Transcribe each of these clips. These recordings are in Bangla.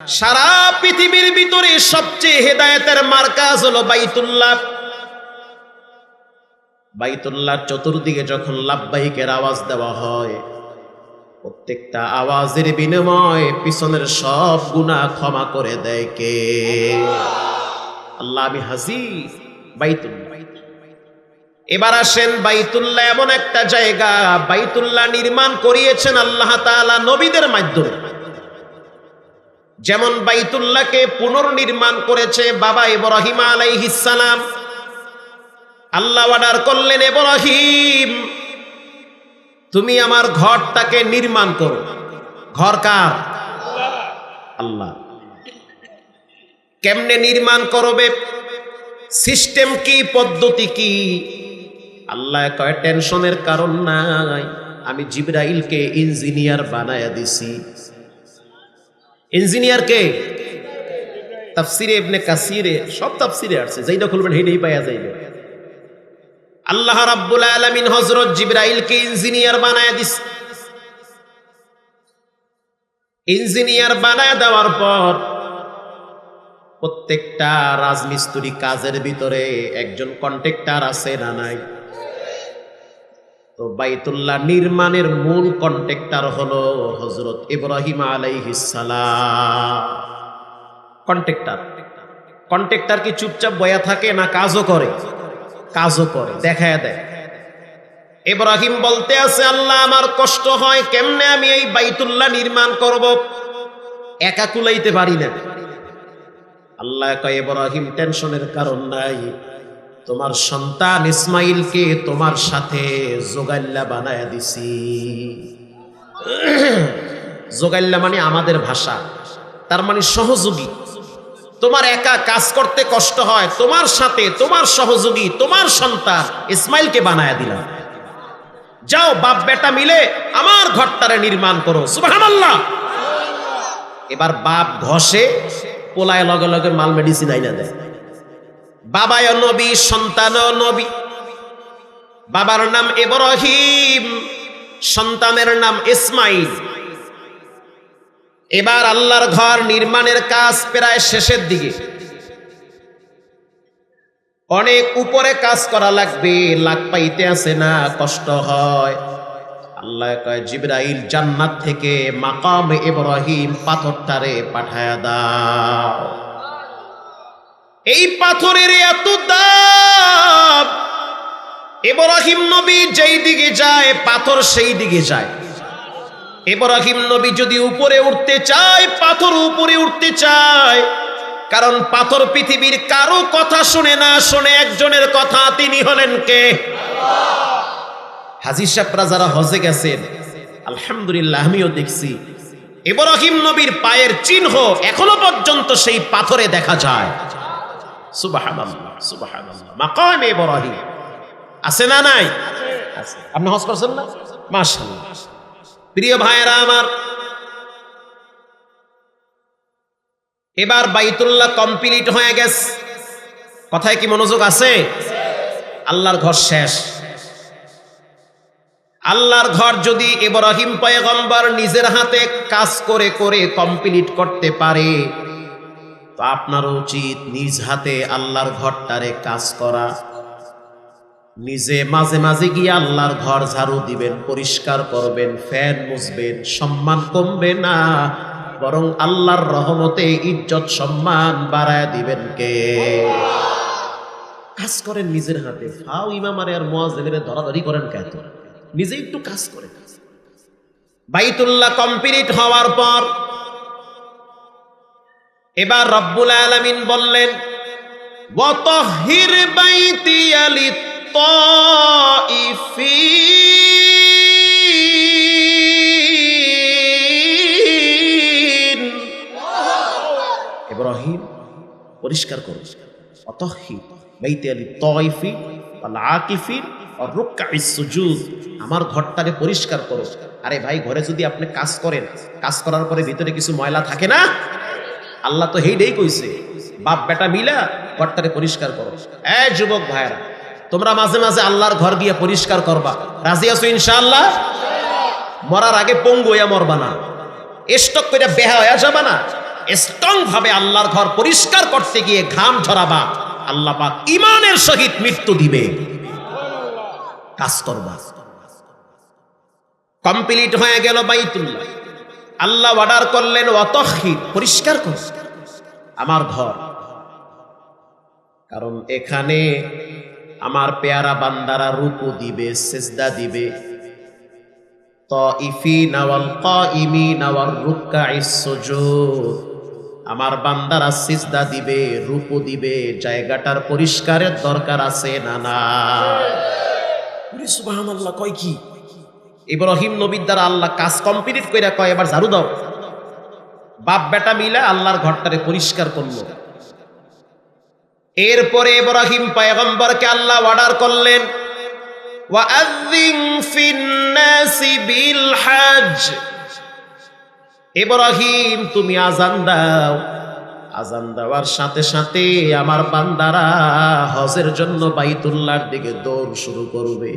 সারা পৃথিবীর ভিতরে সবচেয়ে হেদায়েতের মার্কাজ হলো বাইতুল্লাহ। বাইতুল্লাহ চতুর্দিকে যখন লাভবাহিকের আওয়াজ দেওয়া হয়, প্রত্যেকটা আওয়াজের বিনিময়ে পিছনের সব গুনাহ ক্ষমা করে দেয় কে? আল্লাহ, আমি হাসি বাইতুল্লাহ। এবার আসেন বাইতুল্লাহ, এমন একটা জায়গা বাইতুল্লাহ নির্মাণ করিয়েছেন আল্লাহ তাআলা নবীদের মাধ্যমে। যেমন বাইতুল্লাহকে পুনর্নির্মাণ করেছে বাবা ইব্রাহিম আলাইহিস সালাম। আল্লাহ অর্ডার করলেন, ইব্রাহিম, তুমি আমার ঘরটাকে নির্মাণ করো। ঘর কার? আল্লাহ। কেমনে নির্মাণ করবে? সিস্টেম কি, পদ্ধতি কি? আল্লাহ কয়, টেনশনের কারণ নাই। আমি জিব্রাইলকে ইঞ্জিনিয়ার বানায়া দিছি। ইঞ্জিনিয়ার কে? তাফসিরে ইবনে কাসিরে, সব তাফসিরে আছে যেইটা খুলবেন সেইটাই পাওয়া যাইবে। আল্লাহ রাব্বুল আলামিন হযরত জিবরাইলকে ইঞ্জিনিয়ার বানায় দিস। ইঞ্জিনিয়ার বানায় দেওয়ার পর প্রত্যেকটা রাজমিস্ত্রি কাজের ভিতরে একজন কন্ট্রাক্টর আছে না নাই? তো বাইতুল্লাহ নির্মাণের মূল কন্ট্রাক্টর হলো হজরত ইব্রাহিম আলাইহিস সালাম। কন্ট্রাক্টর কন্ট্রাক্টর কি চুপচাপ বয়া থাকে না কাজও করে? কাজও করে, দেখায় দেয়। ইব্রাহিম বলতে আছে, আল্লাহ, আমার কষ্ট হয়, কেমনে আমি এই বাইতুল্লাহ নির্মাণ করব? একা কুলাইতে পারি না। আল্লাহ কয়, ইব্রাহিম, টেনশনের কারণ নাই। তোমার সন্তান ইসমাইলকে তোমার সাথে জোগাল্লা বানায় দিছি। জোগাল্লা মানে আমাদের ভাষা, তার মানে সহযোগী। তোমার একা কাজ করতে কষ্ট হয়, তোমার সাথে, তোমার সহযোগী, তোমার সন্তান ইসমাইলকে বানায় দিলাম। যাও বাপ বেটা মিলে আমার ঘরটারে নির্মাণ করো। সুবহানাল্লাহ! এবার বাপ ঘষে পোলায় লগে লগে মাল মেডিসিন আইনা দেয়। বাবায় নবী সন্তান নবী। বাবার নাম ইব্রাহিম, সন্তানের নাম ইসমাইল। এবার আল্লাহর ঘর নির্মাণের কাজ প্রায় শেষের দিকে। অনেক উপরে কাজ করা লাগবে, লাগ পাইতে আছে না, কষ্ট হয়। আল্লাহ কয়, জিব্রাইল জান্নাত থেকে মাকাম ইব্রাহিম পাথরটারে পাঠায়া দাও। এই পাথরের এত দাম। ইব্রাহিম নবী যেই দিকে যায়, পাথর সেই দিকে যায়। ইব্রাহিম নবী যদি উপরে উঠতে চায়, পাথর উপরে উঠতে চায়। কারণ পাথর পৃথিবীর কারও কথা শুনে না শুনে একজনের কথা তিনি হলেন কে? হাজির সাহেবরা যারা হজে গেছেন। আলহামদুলিল্লাহ, আমিও দেখছি। ইব্রাহিম নবীর পায়ের চিহ্ন এখনও পর্যন্ত সেই পাথরে দেখা যায়। এবার বাইতুল্লাহ কমপ্লিট হয়ে গেছে। কথায় কি মনোযোগ আছে? আল্লাহর ঘর শেষ। আল্লাহর ঘর যদি ইব্রাহিম পয়গম্বর নিজের হাতে কাজ করে করে কমপ্লিট করতে পারে তো আপনার উচিত নিজ হাতে আল্লাহর ঘরটারে কাজ করা। নিজে মাঝে মাঝে গিয়ে আল্লাহর ঘর ঝাড়ু দিবেন, পরিষ্কার করবেন, ফ্যান মুছবেন, সম্মান কমবে না, বরং আল্লাহর রহমতে ইজ্জত, সম্মান বাড়ায় দিবেন কে? কাজ করেন নিজের হাতে। ফাও ইমামারে আর মোয়াজেনের ধরাধরি করেন কেন নিজে একটু কাজ করে বাইতুল্লাহ কমপ্লিট হওয়ার পর এবার রব্বুল আলামিন বললেন ইব্রাহিম, পরিষ্কার করো। ওয়াল আকিফিন আর রুকআইস সুজুদ। আমার ঘরটাকে পরিষ্কার করো। আরে ভাই, ঘরে যদি আপনি কাজ করেন, কাজ করার পরে ভিতরে কিছু ময়লা থাকে না? আল্লাহ তো হেইডেই কইছে, বাপ বেটা মিলা ঘরটাকে পরিষ্কার করো। এ যুবক ভাইরা তোমরা মাঝে মাঝে আল্লাহর ঘর গিয়ে পরিষ্কার করবা। রাজি আছো ইনশাআল্লাহ? মরার আগে পঙ্গু হইয়া মরবা না। স্টক করে বেহা হইয়া যাবা না। স্ট্রং ভাবে আল্লাহর ঘর পরিষ্কার করতে গিয়ে ঘাম ঝরাবা। আল্লাহ পাক ইমানের সহিত মৃত্যু দিবে। কাজ করবা। কমপ্লিট হয়ে গেল বাইতুল্লাহ। আল্লাহ অর্ডার করলেন অতহিত পরিষ্কার কর। আমার ঘর। কারণ এখানে আমার পেয়ারা বান্দারা রূপু দিবে, সেজদা দিবে। আমার বান্দারা সিজদা দিবে রূপু দিবে। জায়গাটার পরিষ্কারের দরকার আছে না না কয় কি? ইব্রাহিম নবীর দ্বারা আল্লাহ কাজ কমপ্লিট কইরা কয়, এবার ঝাড়ু দাও। বাপ বেটা মিলে আল্লাহর ঘরটারে পরিষ্কার করল। এরপরে ইব্রাহিম পয়গম্বরকে আল্লাহ অর্ডার করলেন ইব্রাহিম, তুমি আজান দাও। আজান দেওয়ার সাথে সাথে আমার বান্দারা হজের জন্য বাইতুল্লাহর দিকে দৌড় শুরু করবে।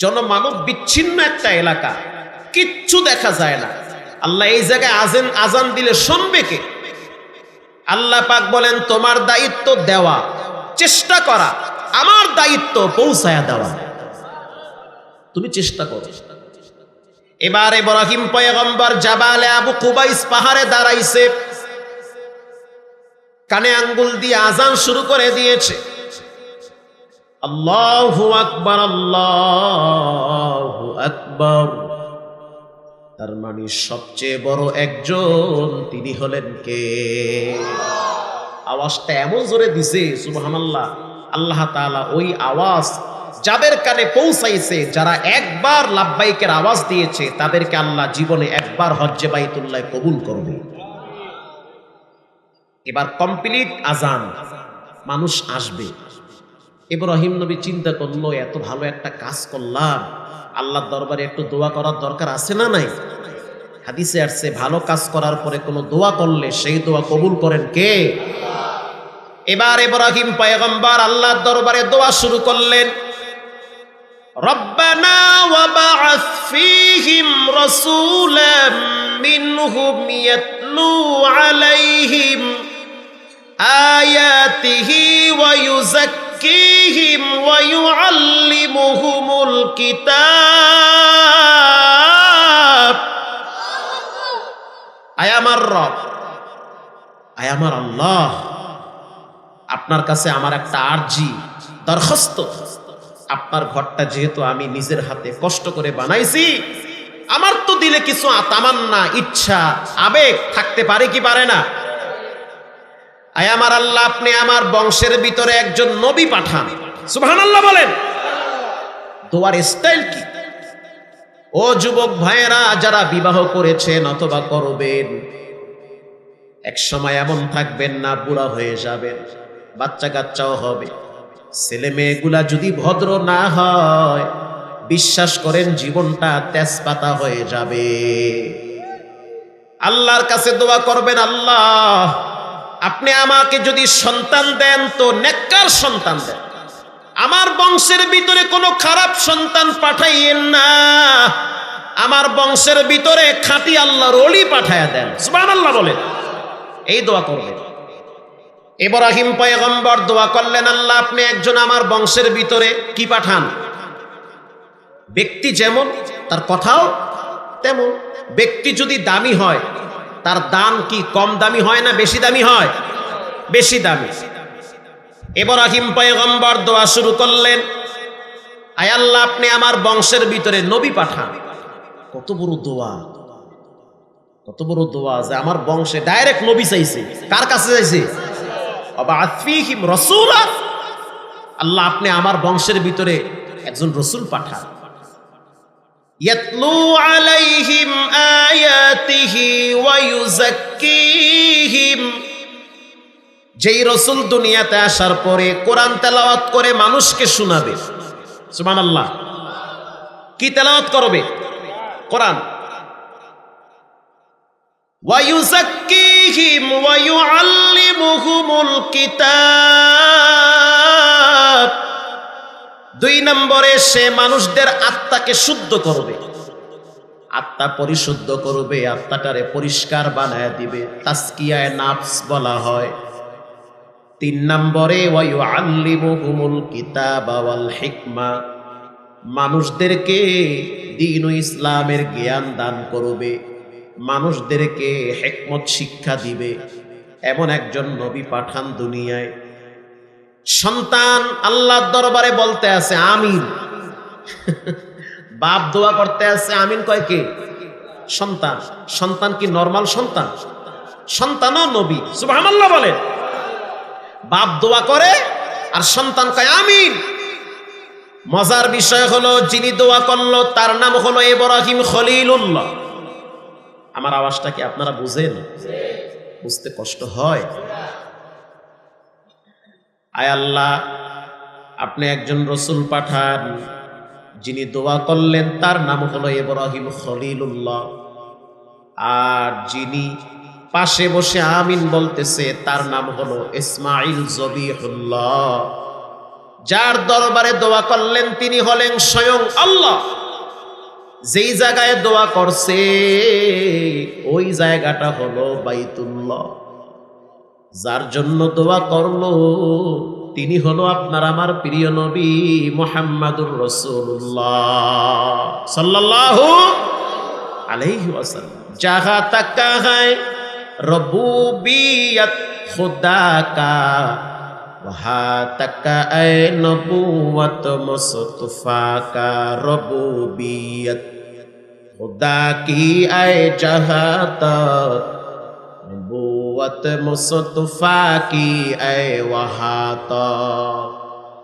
জনমানব বিচ্ছিন্ন একটা এলাকা। কিচ্ছু দেখা যায় না। আল্লাহ এই জায়গায় আজেন, আজান দিলে শুনবে কে? আল্লাহ পাক বলেন, তোমার দায়িত্ব দেওয়া, চেষ্টা করা, আমার দায়িত্ব পৌঁছায়া দেওয়া। তুমি চেষ্টা করো। এবার ইব্রাহিম পয়গম্বর জাবালে আবু কুবাইস পাহাড়ে দাঁড়াইছে। কানে আঙ্গুল দিয়ে আজান শুরু করে দিয়েছে। আল্লাহু আকবার আল্লাহু আকবার। তার মানে সবচেয়ে বড় একজন, তিনি হলেন কে? আওয়াজটা এমন জোরে দিছে, সুবহানাল্লাহ, আল্লাহ তাআলা ওই আওয়াজ যাদের কানে পৌঁছাইছে, যারা একবার লাভবাইকের আওয়াজ দিয়েছে, তাদেরকে আল্লাহ জীবনে একবার হজ্জে বাইতুল্লাহ কবুল করবে। এবার কমপ্লিট আজান মানুষ আসবে। ইব্রাহিম নবী চিন্তা করলো এত ভালো একটা কাজ করলাম আল্লাহর দরবারে একটু দোয়া করার দরকার আছে না নাই হাদিসে আসছে ভালো কাজ করার পরে কোনো দোয়া করলে সেই দোয়া কবুল করেন কে এবার ইব্রাহিম পয়গম্বর আল্লাহর দরবারে দোয়া শুরু করলেন ربنا وبعث فيهم رسولا منهم يتلو عليهم آياته ويزكيهم ويعلمهم الكتاب আয় আমার রব আয় আমার আল্লাহ আপনার কাছে আমার একটা আরজি দরখাস্ত আপনার ঘরটা যেহেতু আমি নিজের হাতে কষ্ট করে বানাইছি আমার তো দিলে কিছু তামান্না ইচ্ছা আবেগ থাকতে পারে কি পারে না আয় আমার আল্লাহ আপনি আমার বংশের ভিতরে একজন নবী পাঠান। সুবহান আল্লাহ বলেন। দোয়ার স্টাইল কি? ও যুবক ভাইয়েরা যারা বিবাহ করেছেন অথবা করবেন এক সময় এমন থাকবেন না বুড়া হয়ে যাবেন বাচ্চা কাচ্চাও হবে। ছেলে মেয়েগুলা যদি ভদ্র না হয় বিশ্বাস করেন জীবনটা তেজপাতা হয়ে যাবে। আল্লাহর কাছে দোয়া করবেন আল্লাহ আপনি আমাকে যদি সন্তান দেন, তো নেককার সন্তান দেন। আমার বংশের ভিতরে কোনো খারাপ সন্তান পাঠাইয়েন না। আমার বংশের ভিতরে খাঁটি আল্লাহর অলি পাঠায়া দেন। সুবান আল্লাহ বলেন। এই দোয়া করবেন। ইব্রাহিম পয়গম্বর দোয়া করলেন, আল্লাহ, আপনি একজন আমার বংশের ভিতরে কি পাঠান? ব্যক্তি যেমন, তার কথাও তেমন। ব্যক্তি যদি দামি হয় তার দাম কি কম দামি হয় না বেশি দামি হয়? বেশি দামি। এবার আহিম পয়গম্বর দোয়া শুরু করলেন, আয় আল্লাহ, আপনি আমার বংশের ভিতরে নবী পাঠান। কত বড় দোয়া। কত বড় দোয়া যে আমার বংশে ডাইরেক্ট নবী চাইছে। কার কাছে চাইছে? আল্লাহ, আপনি আমার বংশের ভিতরে একজন রসুল পাঠান। ইয়াতলু আলাইহিম আয়াতিহি ওয়া ইউযাক্কিহিম যেই রসুল দুনিয়াতে আসার পরে কোরআন তেলাওয়াত করে মানুষকে শোনাবে সুবহানাল্লাহ কি তেলাওয়াত করবে কোরআন ويزكيهم ويعلمهم الكتاب দুই নম্বরে সে মানুষদের আত্মাকে শুদ্ধ করবে। আত্মা পরিশুদ্ধ করবে, আত্মাটারে পরিষ্কার বানায় দিবে, তাস্কিয়ায় নাফস বলা হয়। তিন নম্বরে হিকমা, মানুষদেরকে দিন ইসলামের জ্ঞান দান করবে, মানুষদেরকে হেকমত শিক্ষা দিবে। এমন একজন নবী পাঠান দুনিয়ায়। সন্তান আল্লাহর দরবারে বলতে আছে, আমিন। বাপ দোয়া করতে আছে, আমিন কয় কে? সন্তান। সন্তান কি নর্মাল সন্তান? সন্তানও নবী। সুবহানাল্লাহ বলেন। বাপ দোয়া করে আর সন্তান কয়, আমিন। মজার বিষয় হলো, যিনি দোয়া করল, তার নাম হলো ইব্রাহিম খলিলুল্লাহ। আমার আওয়াজটা কি আপনারা বুঝেন? বুঝতে কষ্ট হয়? আয় আল্লাহ, আপনি একজন রসুল পাঠান, যিনি দোয়া করলেন, তার নাম হলো ইব্রাহিম খলিলুল্লাহ। আর যিনি পাশে বসে আমিন বলতেছে, তার নাম হলো ইসমাইল জবিহুল্লাহ। যার দরবারে দোয়া করলেন, তিনি হলেন স্বয়ং আল্লাহ। যেই জায়গায় দোয়া করছে, ওই জায়গাটা হলো বাইতুল্লাহ। যার জন্য দোয়া করল, তিনি হলো আপনার আমার প্রিয় নবী মোহাম্মদুর রসুল্লাহ রবুবিয়ত খুদা কা তাকা কা কি আয় যাহা তাক وتمس تفاكي أي وحاطا